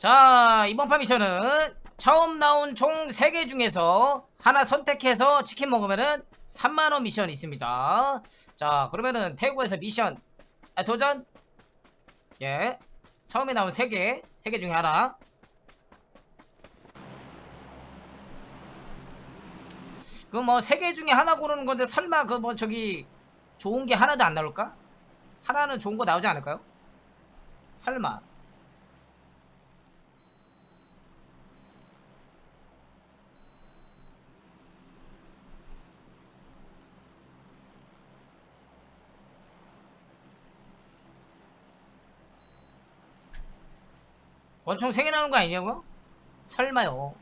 자 이번 판 미션은 처음 나온 총 3개 중에서 하나 선택해서 치킨 먹으면은 3만원 미션이 있습니다. 자 그러면은 태국에서 미션. 아, 도전. 예. 처음에 나온 3개 3개 중에 하나. 그 뭐 3개 중에 하나 고르는 건데 설마 그 뭐 저기 좋은 게 하나도 안 나올까? 하나는 좋은 거 나오지 않을까요? 설마 권총 3개 나오는 거 아니냐고요? 설마요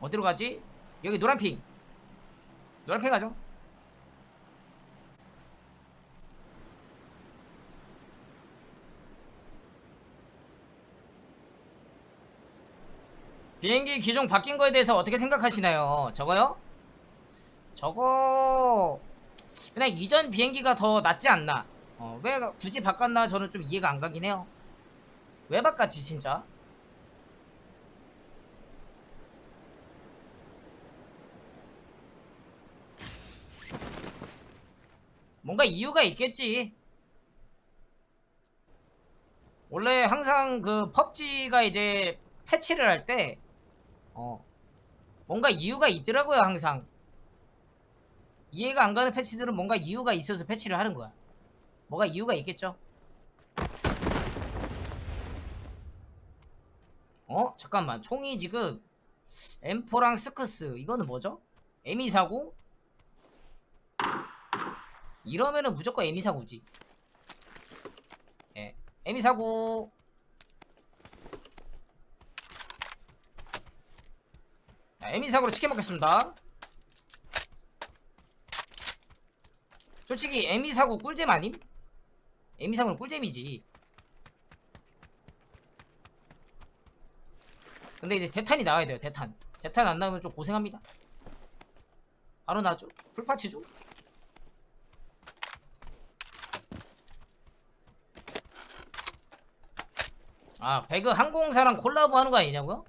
어디로 가지? 여기 노란핑 노란핑 가죠 비행기 기종 바뀐 거에 대해서 어떻게 생각하시나요? 저거요? 저거 그냥 이전 비행기가 더 낫지 않나. 어, 왜 굳이 바꿨나 저는 좀 이해가 안 가긴 해요. 왜 바꿨지 진짜? 뭔가 이유가 있겠지. 원래 항상 그 펍지가 이제 패치를 할때 어, 뭔가 이유가 있더라고요 항상 이해가 안 가는 패치들은 뭔가 이유가 있어서 패치를 하는 거야. 뭐가 이유가 있겠죠? 어? 잠깐만. 총이 지금 M4랑 스커스 이거는 뭐죠? M249? 이러면은 무조건 M249지. 예. M249 자, M249로 치킨 먹겠습니다. 솔직히 에미 사고 꿀잼 아님? 에미 사고는 꿀잼이지. 근데 이제 대탄이 나와야 돼요. 대탄. 대탄 안 나오면 좀 고생합니다. 바로 나죠. 풀파치죠. 아 배그 항공사랑 콜라보 하는 거 아니냐고요?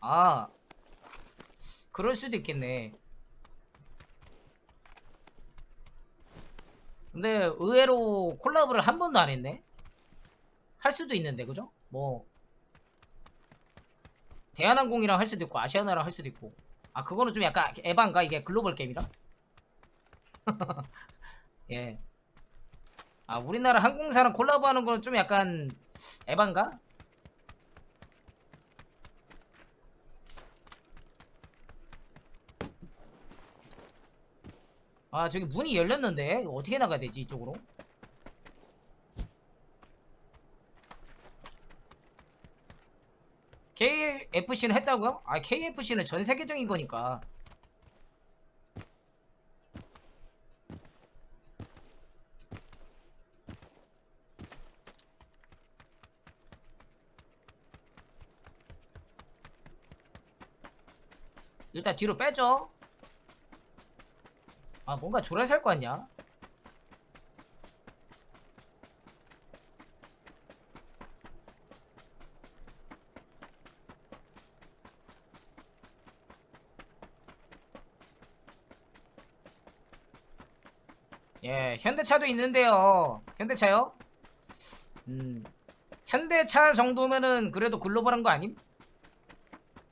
아 그럴 수도 있겠네. 근데 의외로 콜라보를 한 번도 안 했네. 할 수도 있는데 그죠? 뭐 대한항공이랑 할 수도 있고 아시아나랑 할 수도 있고 아 그거는 좀 약간 에반가 이게 글로벌 게임이라? 예. 아 우리나라 항공사랑 콜라보하는 거는 좀 약간 에반가? 아 저기 문이 열렸는데 어떻게 나가야 되지 이쪽으로? KFC는 했다고요? 아 KFC는 전 세계적인 거니까 일단 뒤로 빼죠 아 뭔가 조라 살거 아니야? 예, 현대차도 있는데요. 현대차요? 음, 현대차 정도면은 그래도 글로벌한 거 아님?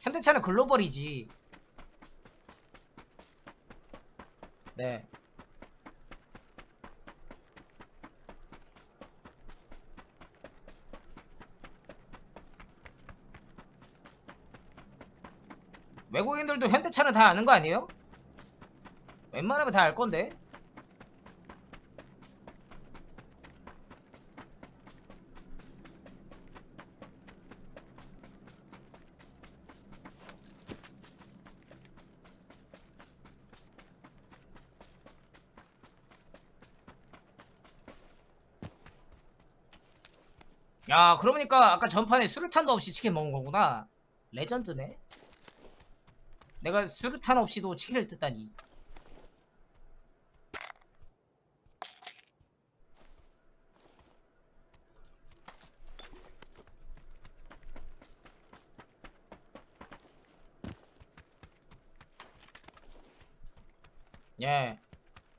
현대차는 글로벌이지. 네. 외국인들도 현대차는 다 아는 거 아니에요? 웬만하면 다 알 건데. 야 그러보니까 아까 전판에 수류탄도 없이 치킨 먹은 거구나 레전드네 내가 수류탄 없이도 치킨을 뜯다니 예.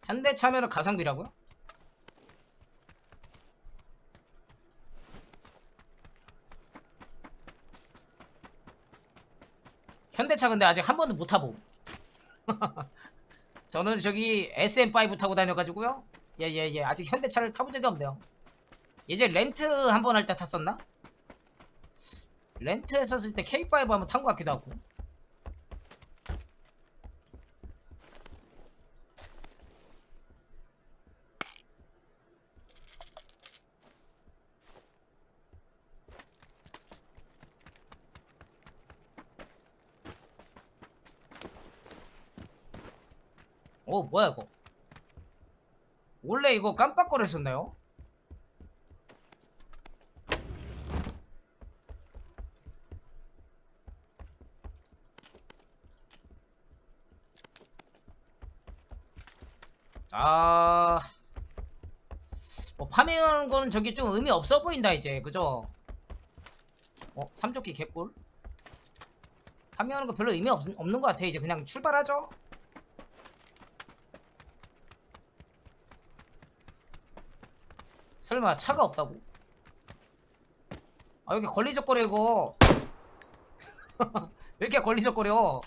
현대 참여로 가성비라고요? 현대차 근데 아직 한 번도 못 타보. 저는 저기 SM5 타고 다녀가지고요. 예예 예 아직 현대차를 타본 적이 없네요. 예전 렌트 한 번 할 때 탔었나? 렌트 했었을 때 K5 한번 탄 것 같기도 하고. 오 뭐야 이거 원래 이거 깜빡거렸었나요? 아... 뭐 파밍하는 거는 저기 좀 의미 없어 보인다 이제 그죠? 어? 삼조끼 개꿀? 파밍하는 거 별로 의미 없, 없는 것 같아 이제 그냥 출발하죠? 설마 차가 없다고? 아 여기 걸리적거려 이거 왜 이렇게 걸리적거려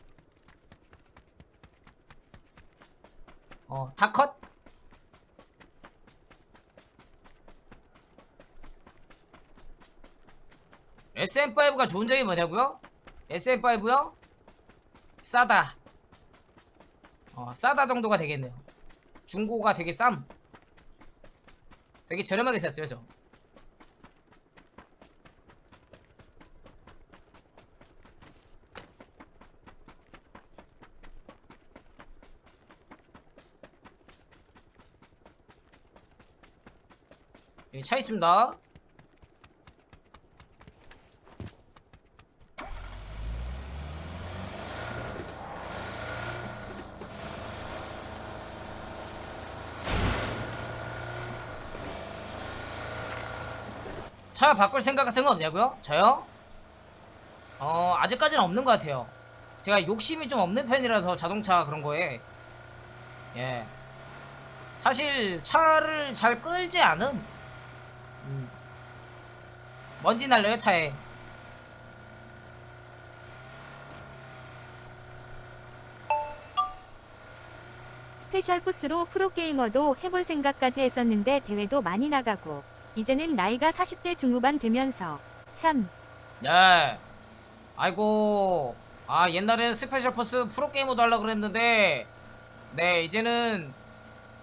어 다 컷 SM5가 좋은 점이 뭐냐고요? SM5요? 싸다 어 싸다 정도가 되겠네요 중고가 되게 쌈 되게 저렴하게 샀어요 저. 여기 차 있습니다 차 바꿀 생각 같은 거 없냐고요? 저요? 어 아직까지는 없는 것 같아요 제가 욕심이 좀 없는 편이라서 자동차 그런 거에 예 사실 차를 잘 끌지 않음 음. 먼지 날려요 차에 스페셜 포스로 프로게이머도 해볼 생각까지 했었는데 대회도 많이 나가고 이제는 나이가 40대 중후반 되면서 참 네. 아이고. 아, 옛날에는 스페셜 포스 프로게이머도 하려고 그랬는데, 네, 이제는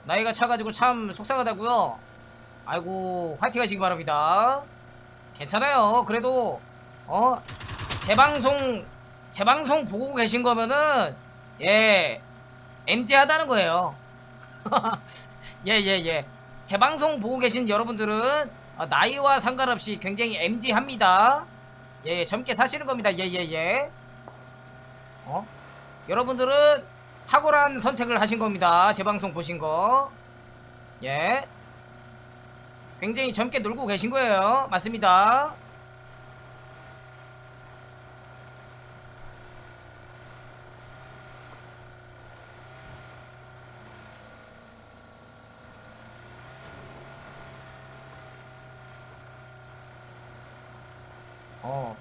나이가 차가지고 참 속상하다고요 아이고, 화이팅 하시기 바랍니다. 괜찮아요. 그래도, 어, 재방송, 재방송 보고 계신 거면은, 예, MT 하다는 거예요. 예, 예, 예. 재방송 보고 계신 여러분들은 어, 나이와 상관없이 굉장히 MG 합니다. 예, 예, 젊게 사시는 겁니다. 예, 예, 예. 어? 여러분들은 탁월한 선택을 하신 겁니다. 제 방송 보신 거. 예. 굉장히 젊게 놀고 계신 거예요. 맞습니다. 어.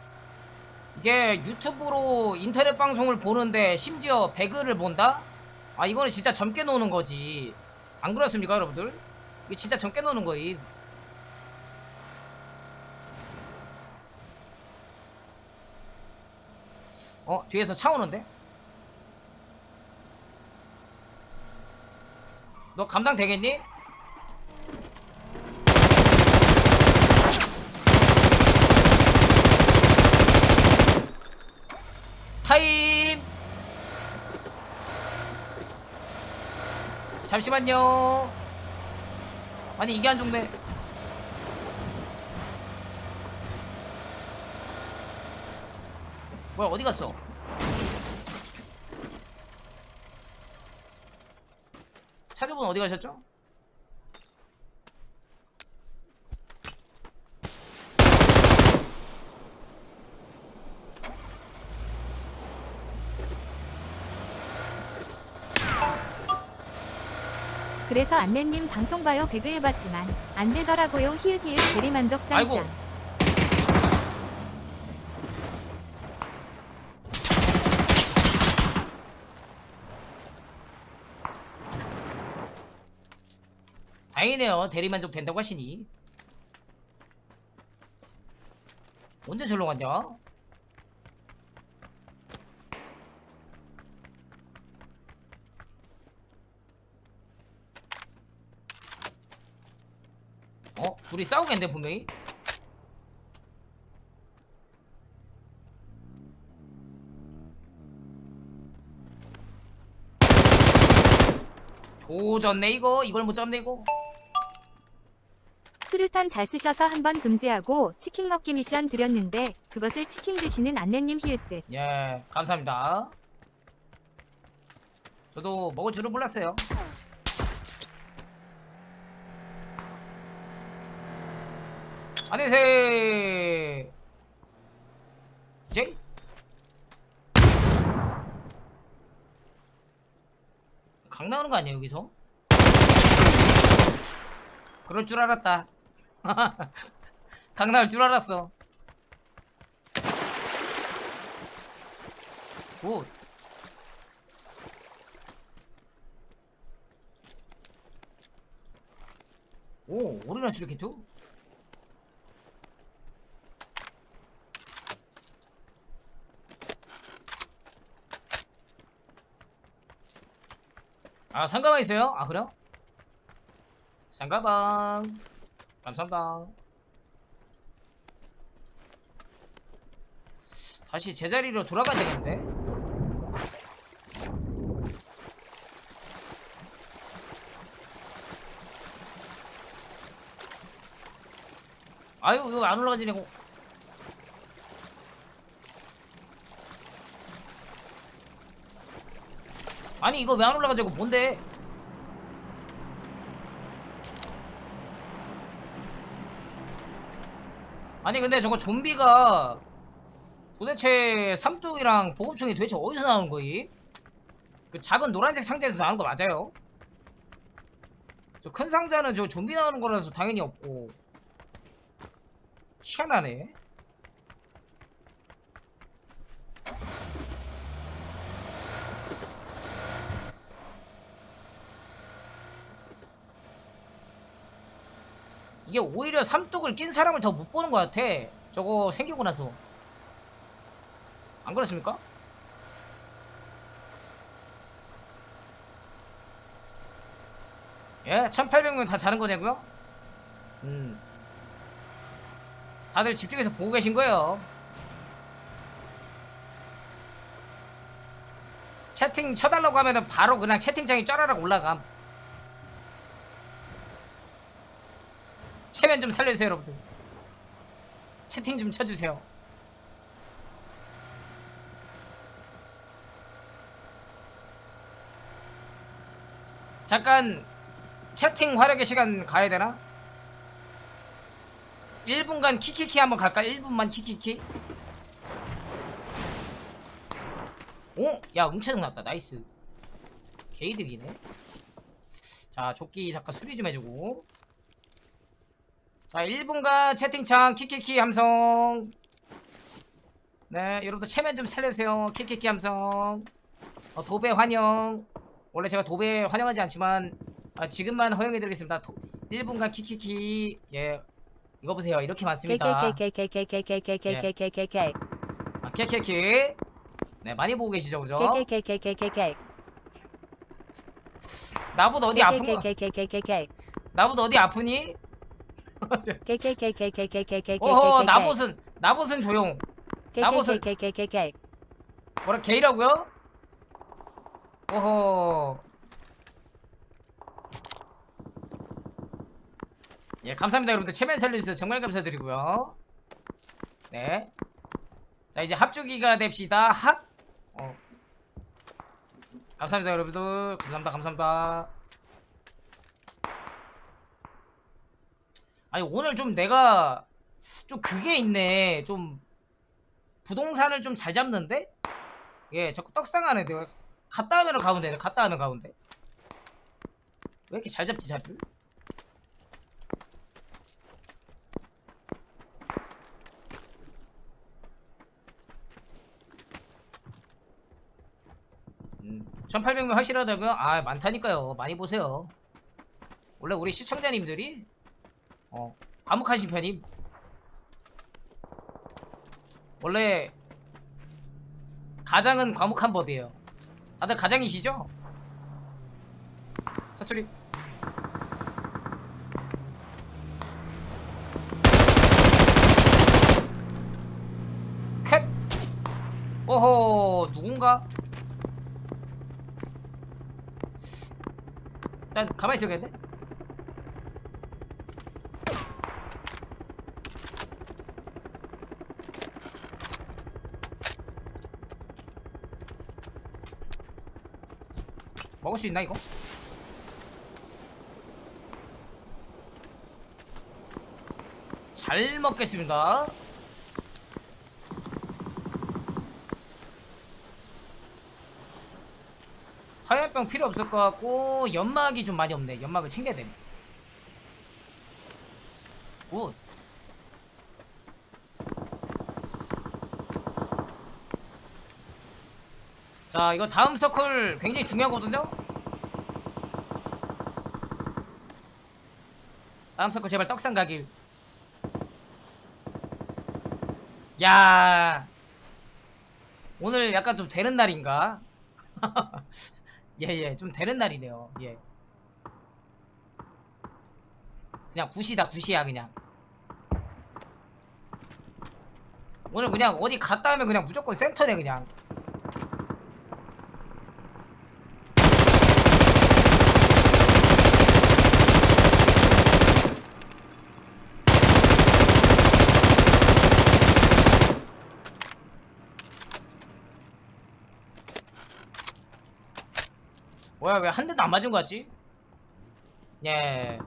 이게 유튜브로 인터넷 방송을 보는데 심지어 배그를 본다? 아 이거는 진짜 젊게 노는 거지 안 그렇습니까 여러분들? 이게 진짜 젊게 노는 거임 어 뒤에서 차 오는데? 너 감당 되겠니? 타임. 잠시만요. 아니 이게 안 좋네. 뭐야 어디 갔어? 차주분 어디 가셨죠? 그래서 안내님 방송 봐요 배그 해봤지만 안 되더라고요 히읗 히읗 대리만족 짱짱. 다행이네요. 대리만족 된다고 하시니. 언제 절로 갔냐? 어? 둘이 싸우겠는데 분명히? 조졌네 이거 이걸 못 잡네 이거 수류탄 잘 쓰셔서 한번 금지하고 치킨 먹기 미션 드렸는데 그것을 치킨 드시는 안내님 히읗듯. 예 감사합니다 저도 먹을 줄은 몰랐어요 안녕하세요 제이 강 나오는 거 아니야 여기서? 그럴 줄 알았다. 강 나올 줄 알았어. 오. 오, 오리라 스리키트? 아, 상가방 있어요? 아, 그래요? 상가방. 감사합니다. 다시 제자리로 돌아가야 되겠는데? 아유 이거 안 올라가지냐 아니 이거 왜 안 올라가지고 뭔데 아니 근데 저거 좀비가 도대체 삼뚝이랑 보급총이 도대체 어디서 나오는 거이? 그 작은 노란색 상자에서 나오는 거 맞아요? 저 큰 상자는 저 좀비 나오는 거라서 당연히 없고 희한하네 이게 오히려 삼뚝을 낀 사람을 더 못 보는 것 같아 저거 생기고 나서 안 그렇습니까? 예? 1800명 다 자는 거냐고요? 음. 다들 집중해서 보고 계신 거예요. 채팅 쳐달라고 하면은 바로 그냥 채팅창이 쫘라락 올라감. 체면 좀 살려주세요, 여러분들. 채팅 좀 쳐주세요. 잠깐 채팅 활약의 시간 가야 되나? 1분간 키키키 한번 갈까? 1분만 키키키. 오, 야 웅채능 났다. 나이스. 게이득이네. 자, 조끼 잠깐 수리 좀 해주고. 자, 1분간 채팅창 키키키 함성. 네, 여러분들 체면 좀 살려주세요. 키키키 함성. 어, 도배 환영. 원래 제가 도배 환영하지 않지만 아, 지금만 허용해드리겠습니다. 도, 1분간 키키키. 예, 이거 보세요. 이렇게 많습니다. KKKKKKKKKKKKK 아. 네, 많이 보고 계시죠, 그죠? KKKKKKK 나보다 어디 아픈 거? 나보다 어디 아프니? KKKKKKKKK 어허, 나봇은 나봇은 조용. 나봇은- KKKKKK 뭐라 게이라고요? 어허. 예, 감사합니다, 여러분들. 체면 살려주셔서 정말 감사드리고요. 네. 자, 이제 합주기가 됩시다. 합. 어. 감사합니다, 여러분들. 감사합니다, 감사합니다. 아니, 오늘 좀 내가 좀 그게 있네. 좀 부동산을 좀 잘 잡는데? 예, 자꾸 떡상하네. 내가 갔다 하면 가운데, 갔다 하면 가운데. 왜 이렇게 잘 잡지? 음, 1800명 확실하다고요? 아 많다니까요 많이 보세요 원래 우리 시청자님들이 어. 과묵하신 편임. 원래 가장은 과묵한 법이에요. 다들 가장이시죠? 자 소리. 캣. 오호 누군가? 일단 가만히 있어야겠네 먹을 수 있나 이거? 잘 먹겠습니다. 화염병 필요 없을 것 같고 연막이 좀 많이 없네. 연막을 챙겨야 돼. 굿. 자, 이거 다음 서클 굉장히 중요하거든요. 다음 서클 제발 떡상 가길. 야 오늘 약간 좀 되는 날인가? 예예 좀 되는 날이네요 예 그냥 굿이다 굿이야 그냥 오늘 그냥 어디 갔다 하면 그냥 무조건 센터네 그냥 뭐야 왜 한 대도 안 맞은 거 같지? 예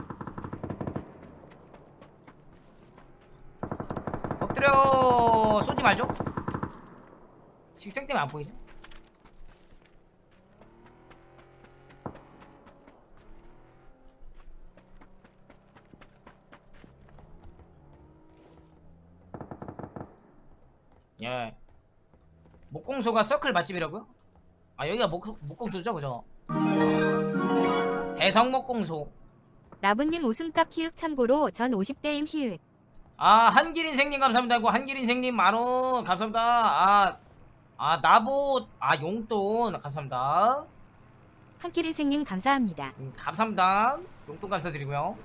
엎드려 쏘지 말죠 식생 때문에 안 보이네 예 목공소가 서클 맛집이라고요? 아 여기가 목, 목공소죠 그죠? 대성목공소. 라분님 웃음값 키읔 참고로 전 50대임 히읗. 아 한길인생님 감사합니다. 고 한길인생님 만원. 감사합니다. 아, 아 나보 아 용돈. 감사합니다. 한끼리생님 감사합니다. 음, 감사합니다. 용돈 감사드리고요.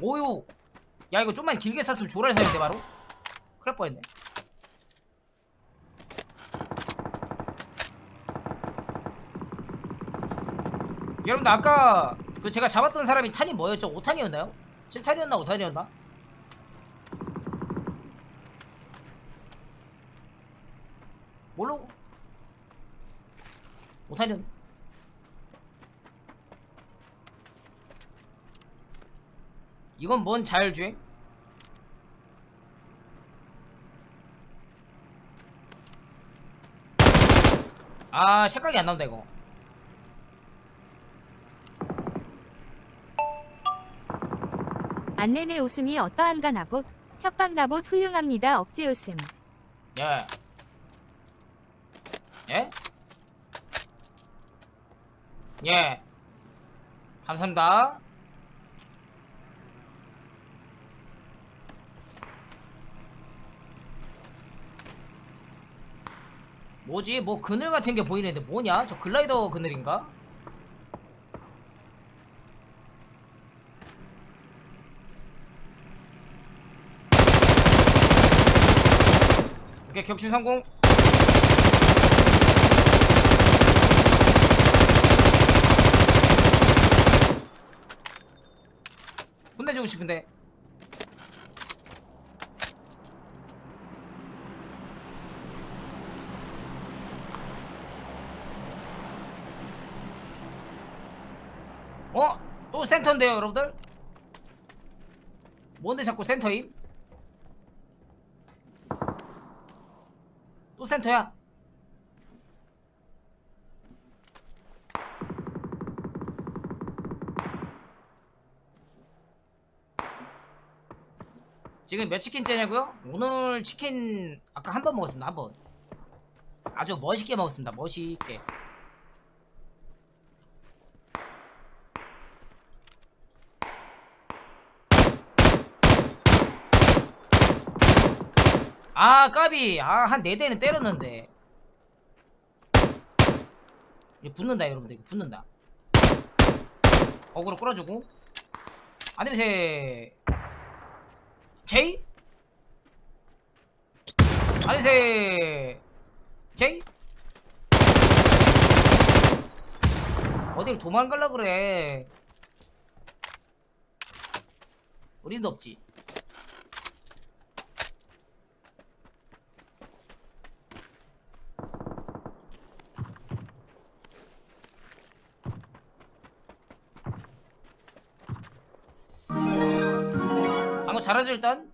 오유 야 이거 좀만 길게 쐈으면 조랄 사는데 바로 큰일 날 뻔했네 여러분들 아까 그 제가 잡았던 사람이 탄이 뭐였죠? 5탄이었나요? 7탄이었나 5탄이었나? 뭘로? 5탄이었나? 이건 뭔 자율주행? 아 색깔이 안 나온다 이거 안내내 웃음이 어떠한가 나봇. 협박 나봇 훌륭합니다. 억지 웃음. 예. 예? 예. 감사합니다. 뭐지? 뭐 그늘 같은 게 보이는데 뭐냐? 저 글라이더 그늘인가? 오케이 격추 성공. 혼내주고 싶은데 어? 또 센터인데요 여러분들? 뭔데 자꾸 센터임? 또 센터야 지금 몇 치킨째냐고요? 오늘 치킨 아까 한 번 먹었습니다 한번 아주 멋있게 먹었습니다 멋있게 아 까비. 아 한 네 대는 때렸는데. 이거 붙는다 여러분들 이거 붙는다. 어그로 끌어주고. 아니면 제 제이? 아니면 제 제이? 어딜 도망갈라 그래? 어림도 없지 잘하죠 일단?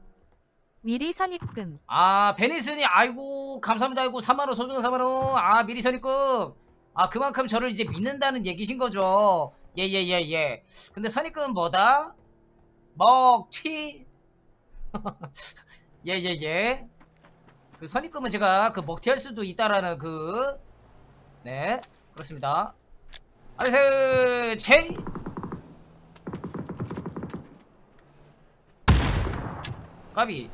미리 선입금. 아 베니스니 아이고 감사합니다. 아이고 3만원 소중한 3만원. 아 미리 선입금. 아 그만큼 저를 이제 믿는다는 얘기신 거죠. 예예 예예. 근데 선입금은 뭐다? 먹튀. 예 예예. 그 선입금은 제가 그 먹튀할 수도 있다라는 그. 네 그렇습니다. 아리세 제이 까비.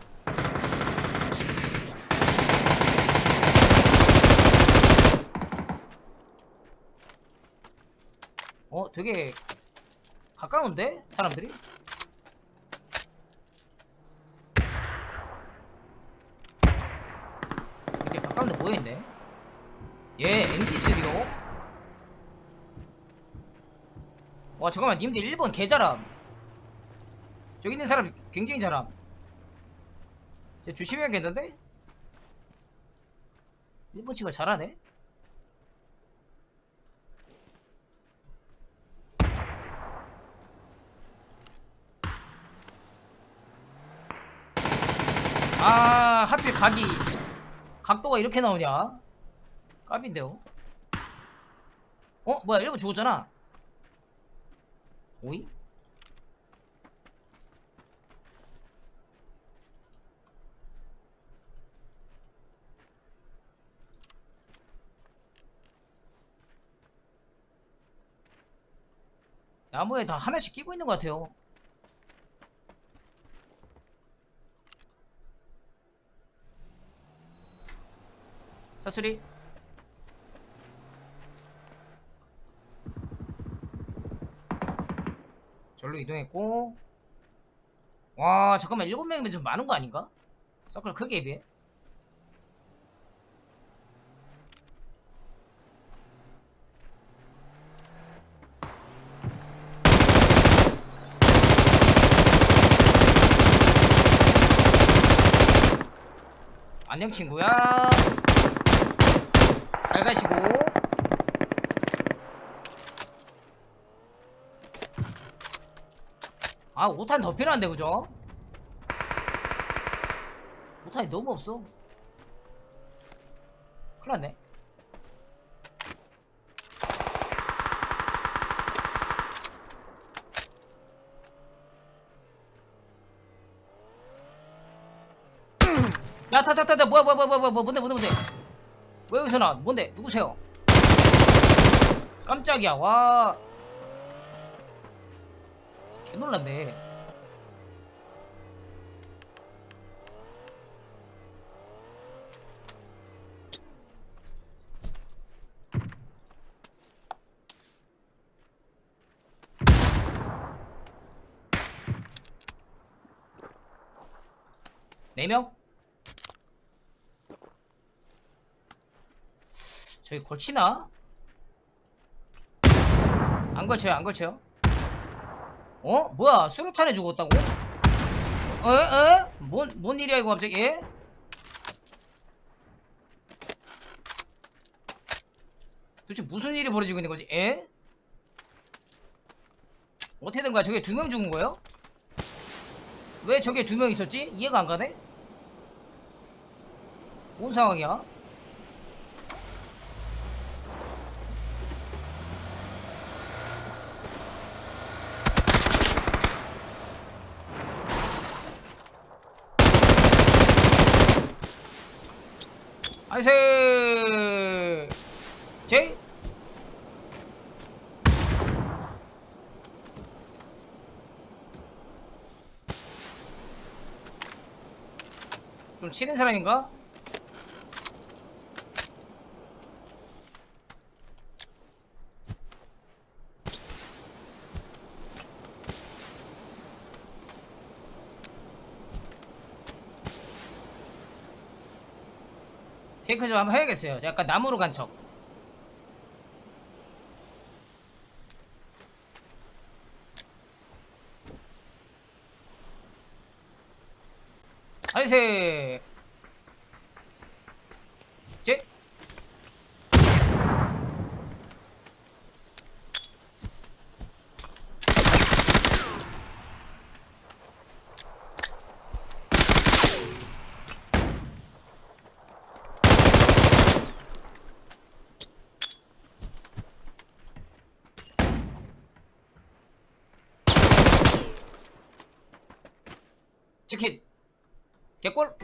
어 되게 가까운데? 사람들이? 이렇게 가까운데 뭐였네 얘 MT3요? 와 잠깐만. 님들 1번 개잘함. 저기 있는 사람 굉장히 잘함 쟤 조심해야겠는데 1번 치가 잘하네? 아 하필 각이 각도가 이렇게 나오냐? 깝인데요? 어? 뭐야 1번 죽었잖아. 오이 나무에 다 하나씩 끼고 있는 것 같아요. 사수리. 절로 이동했고. 와 잠깐만. 7명이면 좀 많은 거 아닌가? 서클 크기에 비해 안녕 친구야. 잘 가시고. 아 5탄 더 필요한데 그죠? 5탄이 너무 없어. 큰일났네 야 타타타타 뭐야 뭐야 뭐야 뭐야 뭔데 뭔데 뭔데? 왜 여기서 나? 뭔데? 누구세요? 깜짝이야. 와. 개놀랐네. 네 명? 저기 걸치나? 안 걸쳐요 안 걸쳐요 어? 뭐야 수류탄에 죽었다고? 어? 어? 뭔, 뭔 일이야 이거 갑자기 예? 도대체 무슨 일이 벌어지고 있는 거지 예? 어떻게 된 거야 저게 두 명 죽은 거예요? 왜 저게 두 명 있었지? 이해가 안 가네? 뭔 상황이야? 아이세 제 좀 치는 사람인가? 페이크 좀 한번 해야겠어요. 약간 나무로 간 척. 아이세. 제. 치킨 개꿀?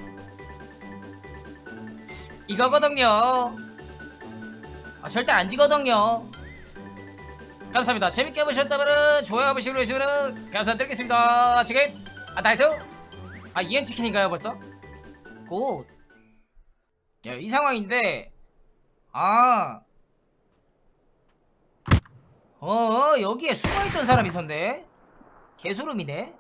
이거거든요. 아 절대 안 지거든요. 감사합니다. 재밌게 보셨다면 좋아요 보시고 계시면 감사드리겠습니다. 치킨 아 나이스 아 이엔 치킨인가요 벌써? 굿야이 상황인데 아. 어, 여기에 숨어있던 사람이 있었네. 개소름이네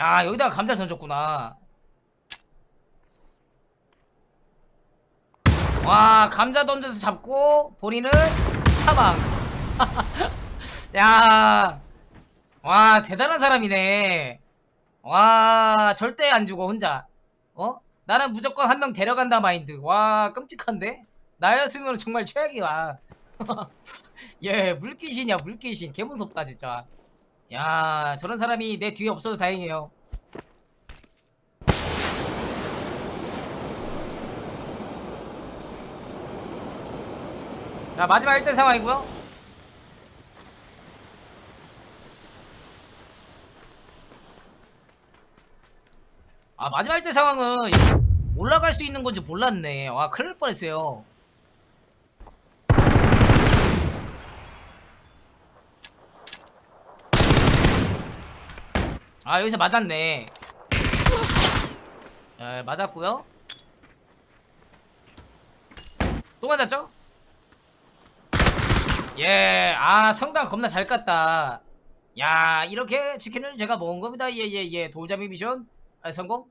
야 여기다가 감자 던졌구나. 와 감자 던져서 잡고 본인은 사망. 야 와 대단한 사람이네. 와 절대 안 죽어 혼자. 어? 나는 무조건 한 명 데려간다 마인드. 와 끔찍한데? 나였으면 정말 최악이야. 얘 물귀신이야 물귀신. 개무섭다 진짜 야 저런 사람이 내 뒤에 없어서 다행이에요. 자 마지막 1대 상황이고요. 아 마지막 1대 상황은 올라갈 수 있는 건지 몰랐네. 와 큰일 날 뻔했어요 아 여기서 맞았네. 에, 맞았고요. 또 맞았죠? 예, 아 성강 겁나 잘 깠다. 야 이렇게 치킨을 제가 먹은 겁니다. 예 예 예. 돌잡이 미션. 아, 성공